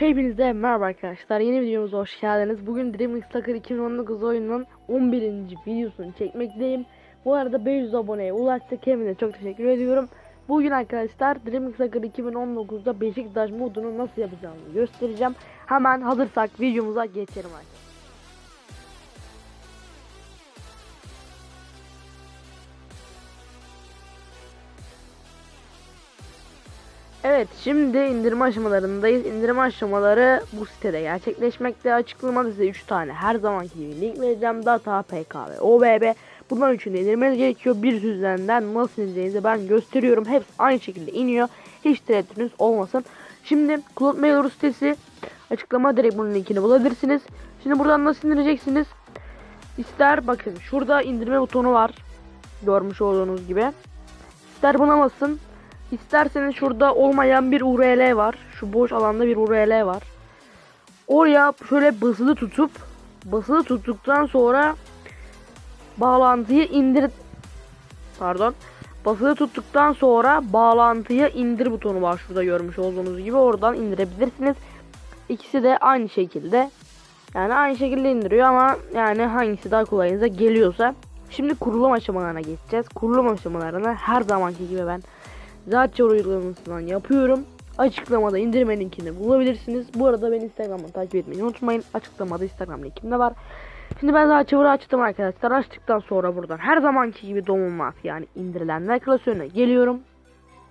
Hepinize merhaba arkadaşlar. Yeni videomuza hoş geldiniz. Bugün Dreamix Soccer 2019 oyununun 11. videosunu çekmekteyim. Bu arada 500 aboneye ulaştık. Hepinize çok teşekkür ediyorum. Bugün arkadaşlar Dreamix Soccer 2019'da Beşiktaş modunu nasıl yapacağımı göstereceğim. Hemen hazırsak videomuza geçelim arkadaşlar. Evet şimdi indirme aşamalarındayız. İndirme aşamaları bu sitede gerçekleşmekte. Açıklamada size 3 tane her zamanki gibi link vereceğim. Data, PK ve OBB. Bunların üçünü indirmeniz gerekiyor. Bir düzenden nasıl indireceğinizi ben gösteriyorum. Hepsi aynı şekilde iniyor. Hiç tereddütünüz olmasın. Şimdi Cloud Mailer sitesi açıklama direkt bunun linkini bulabilirsiniz. Şimdi buradan nasıl indireceksiniz? İster bakın şurada indirme butonu var. Görmüş olduğunuz gibi. İster buna basın. İsterseniz şurada olmayan bir URL var. Şu boş alanda bir URL var. Oraya şöyle basılı tutup basılı tuttuktan sonra bağlantıyı indir pardon basılı tuttuktan sonra bağlantıyı indir butonu var şurada görmüş olduğunuz gibi oradan indirebilirsiniz. İkisi de aynı şekilde yani aynı şekilde indiriyor ama yani hangisi daha kolayınıza geliyorsa. Şimdi kurulum aşamalarına geçeceğiz. Kurulum aşamalarını her zamanki gibi ben Zaten uygulamasından yapıyorum. Açıklamada indirme linkini bulabilirsiniz. Bu arada beni Instagram'dan takip etmeyi unutmayın. Açıklamada Instagram linkim de var. Şimdi ben daha çeviri açtım arkadaşlar. Açtıktan sonra buradan her zamanki gibi domum yani indirilenler klasörüne geliyorum.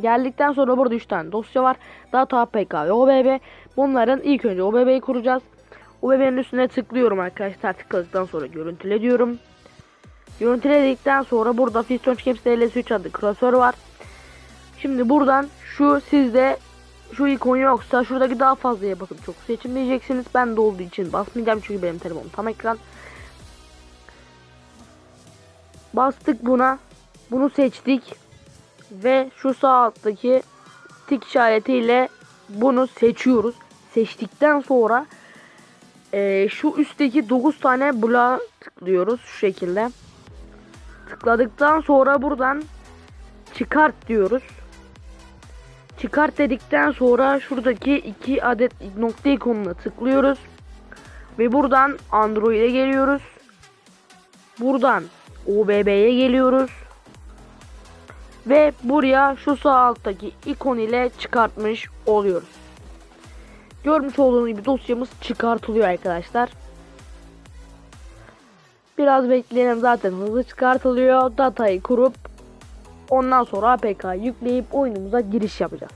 Geldikten sonra burada 3 tane dosya var. Data, APK ve OBB. Bunların ilk önce OBB'yi kuracağız. OBB'nin üstüne tıklıyorum arkadaşlar. Tıkladıktan sonra görüntüle diyorum. Görüntüledikten sonra burada Fiston Games DLS3 adlı klasör var. Şimdi buradan şu sizde şu ikon yoksa şuradaki daha fazlaya basıp çok seçim diyeceksiniz. Ben de olduğu için basmayacağım çünkü benim telefonum tam ekran. Bastık buna. Bunu seçtik. Ve şu sağ alttaki tik işaretiyle bunu seçiyoruz. Seçtikten sonra e, şu üstteki 9 tane bloğa tıklıyoruz şu şekilde. Tıkladıktan sonra buradan çıkart diyoruz. Çıkart dedikten sonra şuradaki iki adet nokta ikonuna tıklıyoruz. Ve buradan Android'e geliyoruz. Buradan OBB'ye geliyoruz. Ve buraya şu sağ alttaki ikon ile çıkartmış oluyoruz. Görmüş olduğunuz gibi dosyamız çıkartılıyor arkadaşlar. Biraz bekleyelim zaten hızlı çıkartılıyor. Datayı kurup Ondan sonra APK yükleyip oyunumuza giriş yapacağız.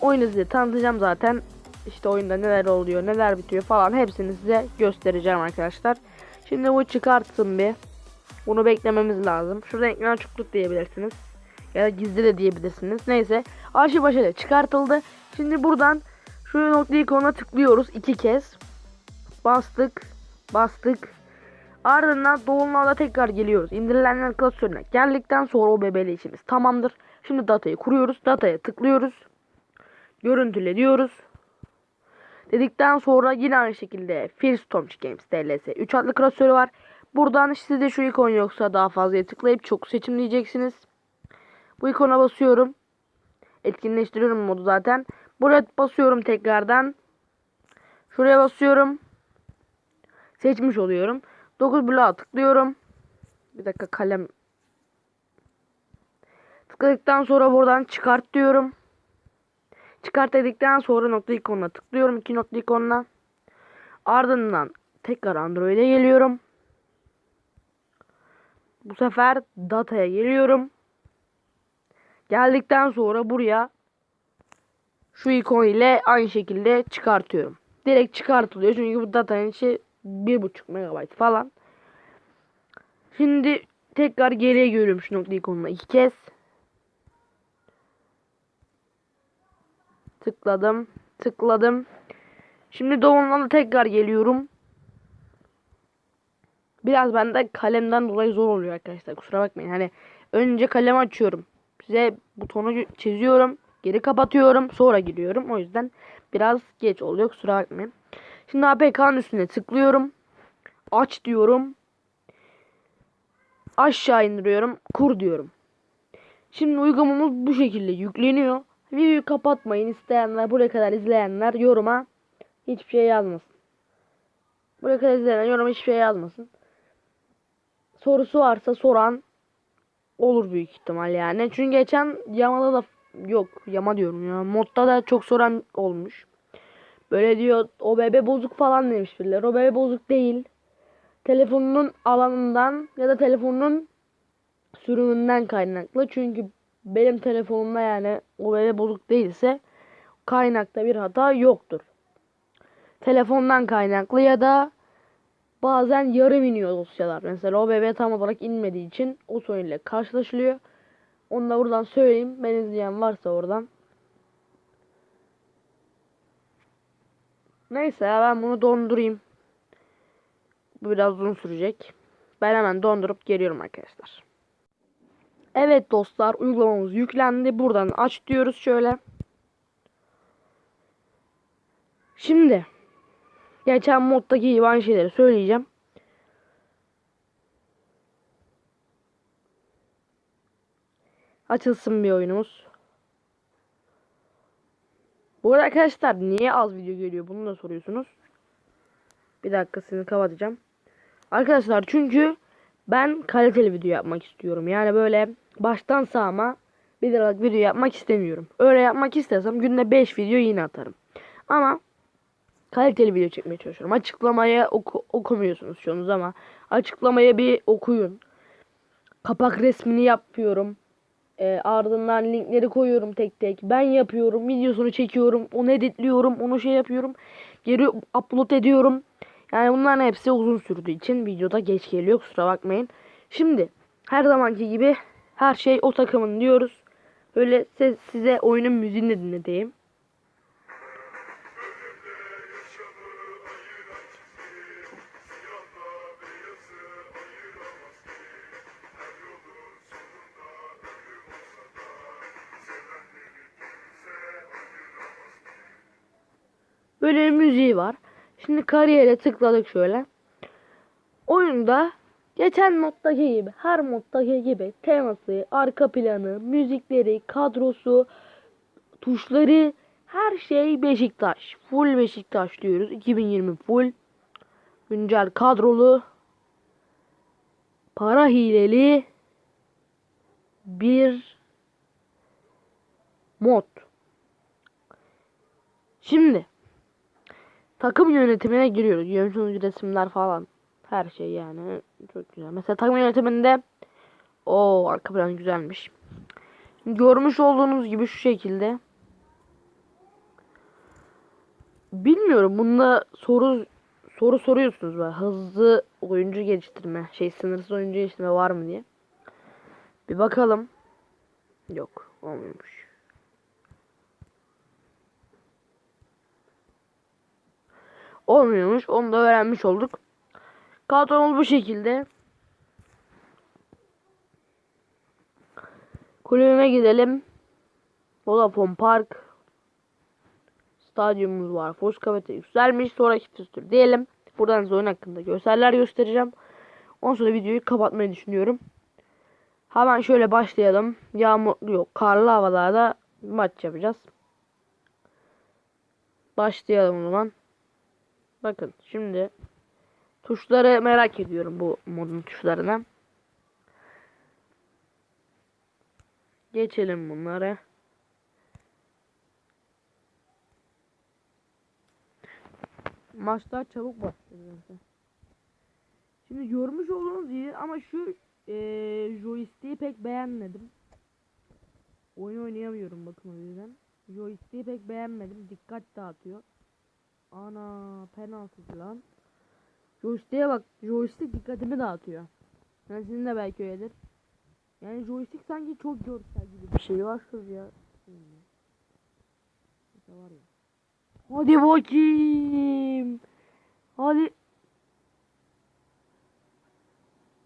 Oyunu size tanıtacağım zaten. İşte oyunda neler oluyor, neler bitiyor falan hepsini size göstereceğim arkadaşlar. Şimdi bu çıkartsın bir. Bunu beklememiz lazım. Şurada ekran açıklık diyebilirsiniz. Ya da gizli de diyebilirsiniz. Neyse. Arşiv başarıyla çıkartıldı. Şimdi buradan şu nokta ikonuna tıklıyoruz iki kez. Bastık. Bastık. Ardından dolunayda tekrar geliyoruz. İndirilenler klasörüne geldikten sonra o bebeli işimiz tamamdır. Şimdi datayı kuruyoruz. Dataya tıklıyoruz. Görüntüle diyoruz. Dedikten sonra yine aynı şekilde First Games DLS 3 adlı klasörü var. Buradan sizde şu ikon yoksa daha fazla tıklayıp çok seçim diyeceksiniz. Bu ikona basıyorum. Etkinleştiriyorum modu zaten. Buraya basıyorum tekrardan. Şuraya basıyorum. Seçmiş oluyorum. 9 bloğa tıklıyorum. Bir dakika kalem. Tıkladıktan sonra buradan çıkart diyorum. Çıkart dedikten sonra nokta ikonuna tıklıyorum. iki nokta ikonuna. Ardından tekrar Android'e geliyorum. Bu sefer dataya geliyorum. Geldikten sonra buraya şu ikon ile aynı şekilde çıkartıyorum. Direkt çıkartılıyor çünkü bu datanın içi 1.5 megabayt falan. Şimdi tekrar geriye görüyorum şu nokta ikonuna iki kez. Tıkladım. Tıkladım. Şimdi download'a tekrar geliyorum. Biraz bende kalemden dolayı zor oluyor arkadaşlar. Kusura bakmayın. Hani önce kalemi açıyorum. Size butonu çiziyorum. Geri kapatıyorum. Sonra giriyorum. O yüzden biraz geç oluyor. Kusura bakmayın. Şimdi APK'nın üstüne tıklıyorum. Aç diyorum. Aşağı indiriyorum. Kur diyorum. Şimdi uygulamamız bu şekilde yükleniyor. Videoyu kapatmayın. isteyenler buraya kadar izleyenler yoruma hiçbir şey yazmasın. Buraya kadar izleyenler yoruma hiçbir şey yazmasın. Sorusu varsa soran olur büyük ihtimal yani. Çünkü geçen Yama'da da yok Yama diyorum ya. Modda da çok soran olmuş. Böyle diyor o bebe bozuk falan demiş birileri. O bebe bozuk değil. Telefonunun alanından ya da telefonun sürümünden kaynaklı. Çünkü benim telefonumda yani o bebe bozuk değilse kaynakta bir hata yoktur. Telefondan kaynaklı ya da bazen yarım iniyor dosyalar. Mesela o bebe tam olarak inmediği için o sorun ile karşılaşılıyor. Onu da buradan söyleyeyim. Ben izleyen varsa oradan. Neyse ya ben bunu dondurayım. Bu biraz uzun sürecek. Ben hemen dondurup geliyorum arkadaşlar. Evet dostlar uygulamamız yüklendi. Buradan aç diyoruz şöyle. Şimdi geçen moddaki gibi aynı şeyleri söyleyeceğim. Açılsın bir oyunumuz. Bu arada arkadaşlar niye az video geliyor bunu da soruyorsunuz. Bir dakika sizi kapatacağım. Arkadaşlar çünkü ben kaliteli video yapmak istiyorum. Yani böyle baştan sağma bir liralık video yapmak istemiyorum. Öyle yapmak istesem günde 5 video yine atarım. Ama kaliteli video çekmeye çalışıyorum. Açıklamaya oku okumuyorsunuz şu ama açıklamaya bir okuyun. Kapak resmini yapıyorum. E, ardından linkleri koyuyorum tek tek. Ben yapıyorum. Videosunu çekiyorum. Onu editliyorum. Onu şey yapıyorum. Geri upload ediyorum. Yani bunların hepsi uzun sürdüğü için videoda geç geliyor. Kusura bakmayın. Şimdi her zamanki gibi her şey o takımın diyoruz. Böyle size, size oyunun müziğini dinleteyim. Böyle müziği var. Şimdi kariyere tıkladık şöyle. Oyunda geçen moddaki gibi her moddaki gibi teması, arka planı, müzikleri, kadrosu, tuşları her şey Beşiktaş. Full Beşiktaş diyoruz. 2020 full. Güncel kadrolu. Para hileli bir mod. Şimdi takım yönetimine giriyoruz. Yönetici resimler falan. Her şey yani. Çok güzel. Mesela takım yönetiminde o arka plan güzelmiş. Görmüş olduğunuz gibi şu şekilde. Bilmiyorum. Bunda soru soru soruyorsunuz böyle hızlı oyuncu geliştirme, şey sınırsız oyuncu geliştirme var mı diye. Bir bakalım. Yok, olmuyormuş. Olmuyormuş. Onu da öğrenmiş olduk. Kadromuz bu şekilde. Kulübüme gidelim. Vodafone Park. Stadyumumuz var. Foskabete yükselmiş. Sonraki fikstür diyelim. Buradan oyun hakkında görseller göstereceğim. Ondan sonra videoyu kapatmayı düşünüyorum. Hemen şöyle başlayalım. Yağmur yok. Karlı havalarda maç yapacağız. Başlayalım o zaman. Bakın şimdi tuşları merak ediyorum bu modun tuşlarına. Geçelim bunları. Maçlar çabuk başlıyor. Şimdi görmüş olduğunuz gibi ama şu ee, joystick'i pek beğenmedim. Oyun oynayamıyorum bakın o yüzden. Joystick'i pek beğenmedim. Dikkat dağıtıyor. Ana penaltı lan. Joystick'e bak. Joystick dikkatimi dağıtıyor. Yani sizin de belki öyledir. Yani joystick sanki çok görsel gibi bir şey var kız ya. Var ya. Hadi bakayım. Hadi.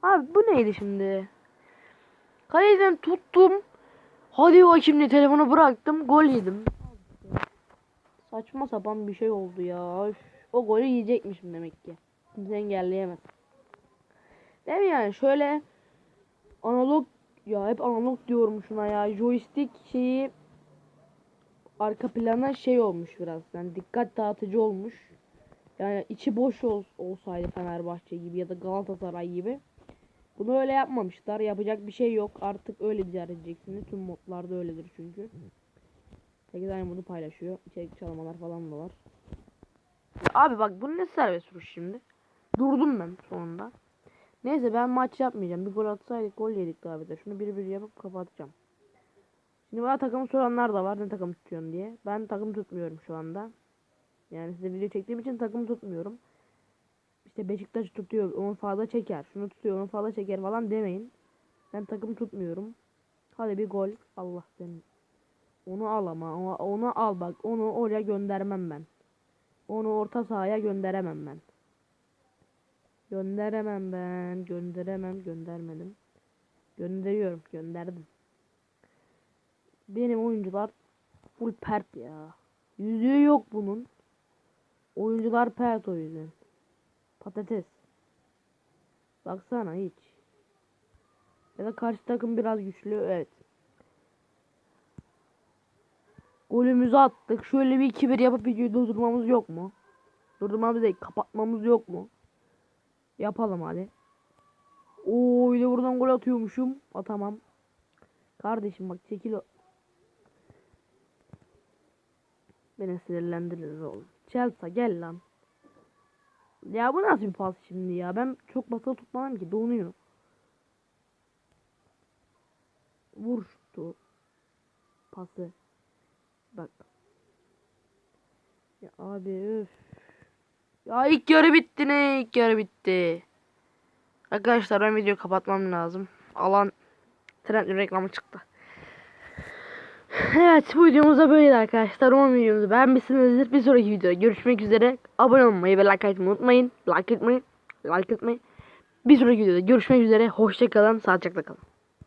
Abi bu neydi şimdi? Kaleden tuttum. Hadi bakayım diye telefonu bıraktım. Gol yedim. Saçma sapan bir şey oldu ya. O golü yiyecekmişim demek ki. Kimse engelleyemez. Değil mi yani? Şöyle analog ya hep analog diyorum şuna ya. Joystick şeyi arka plana şey olmuş biraz. Yani dikkat dağıtıcı olmuş. Yani içi boş ol, olsaydı Fenerbahçe gibi ya da Galatasaray gibi. Bunu öyle yapmamışlar. Yapacak bir şey yok. Artık öyle idare edeceksiniz. Tüm modlarda öyledir çünkü. 8 tane modu paylaşıyor. İçerik çalmalar falan da var. Abi bak bu ne serbest vuruş şimdi? Durdum ben sonunda. Neyse ben maç yapmayacağım. Bir gol atsaydık gol yedik bir de. Şunu bir bir yapıp kapatacağım. Şimdi bana takım soranlar da var. Ne takım tutuyorsun diye. Ben takım tutmuyorum şu anda. Yani size video çektiğim için takım tutmuyorum. İşte Beşiktaş tutuyor. Onu fazla çeker. Şunu tutuyor. Onu fazla çeker falan demeyin. Ben takım tutmuyorum. Hadi bir gol. Allah seni. Onu al ama. Onu, al bak. Onu oraya göndermem ben. Onu orta sahaya gönderemem ben. Gönderemem ben. Gönderemem. Göndermedim. Gönderiyorum. Gönderdim. Benim oyuncular full pert ya. Yüzüğü yok bunun. Oyuncular pert o yüzden. Patates. Baksana hiç. Ya da karşı takım biraz güçlü. Evet. Golümüzü attık. Şöyle bir 2-1 yapıp videoyu durdurmamız yok mu? Durdurmamız değil. Kapatmamız yok mu? Yapalım hadi. Oo bir de buradan gol atıyormuşum. Atamam. Kardeşim bak çekil o. Beni sinirlendiririz oğlum. Chelsea gel lan. Ya bu nasıl bir pas şimdi ya? Ben çok basılı tutmam ki donuyor. Vur şu pası. Bak. Ya abi öf. Ya ilk yarı bitti ne? İlk yarı bitti. Arkadaşlar ben videoyu kapatmam lazım. Alan trend reklamı çıktı. Evet bu videomuz da böyleydi arkadaşlar. Umarım videomuzu beğenmişsinizdir. Bir sonraki videoda görüşmek üzere. Abone olmayı ve like atmayı unutmayın. Like etmeyi, like etmeyi. Bir sonraki videoda görüşmek üzere. Hoşçakalın. Sağlıcakla kalın.